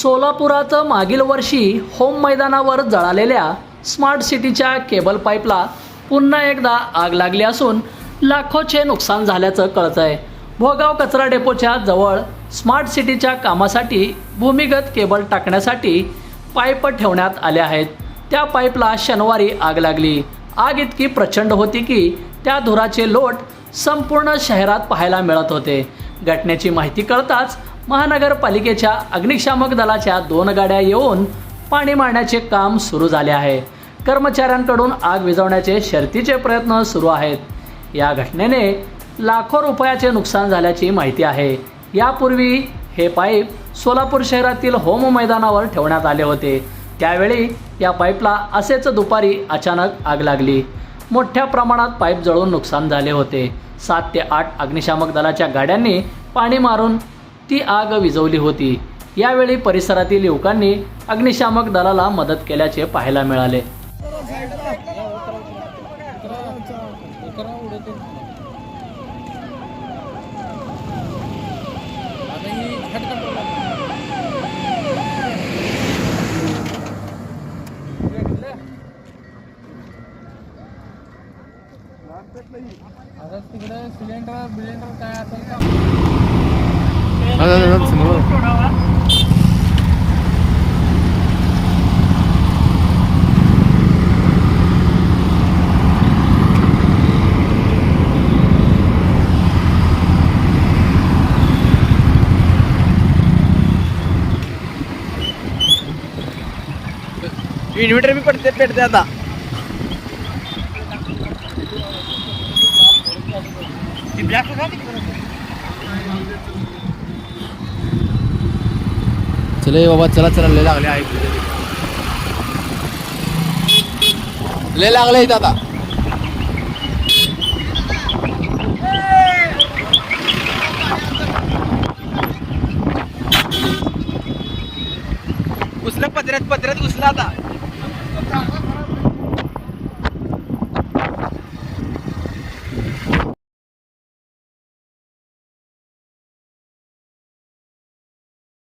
सोलापुरात मागील वर्षी होम मैदानावर जळालेल्या स्मार्ट सिटीच्या केबल पाईपला पुन्हा एकदा आग लागली असून लाखोचे नुकसान झाल्याचं कळत आहे भोगाव कचरा डेपोच्या जवळ स्मार्ट सिटीच्या कामासाठी भूमिगत केबल टाकण्यासाठी पाईप ठेवण्यात आले आहेत. त्या पाईपला शनिवारी आग लागली. आग इतकी प्रचंड होती की त्या धुराचे लोट संपूर्ण शहरात पाहायला मिळत होते. घटनेची माहिती कळताच महानगरपालिकेच्या अग्निशामक दलाच्या दोन गाड्या येऊन पाणी मारण्याचे काम सुरू झाले आहे. कर्मचाऱ्यांकडून आग विझवण्याचे शर्तीचे प्रयत्न सुरू आहेत. या घटनेने लाखो रुपयाचे नुकसान झाल्याची माहिती आहे. यापूर्वी हे पाईप सोलापूर शहरातील होम मैदानावर ठेवण्यात आले होते. त्यावेळी या पाईपला असेच दुपारी अचानक आग लागली. मोठ्या प्रमाणात पाईप जळून नुकसान झाले होते. सात ते आठ अग्निशामक दलाच्या गाड्यांनी पाणी मारून ती आग विझवली होती. यावेळी परिसरातील युवकांनी अग्निशामक दलाला मदत केल्याचे पाहायला मिळाले. तिकडे सिलेंडर बिलेंडर काय असेल का? इन्व्हर्टर बी पडते पेटते आता चले बाबा चला चला लय लागले आहे लय लागले इथं आता. घुसलं पत्र्यात पत्र्यात घुसलं आता.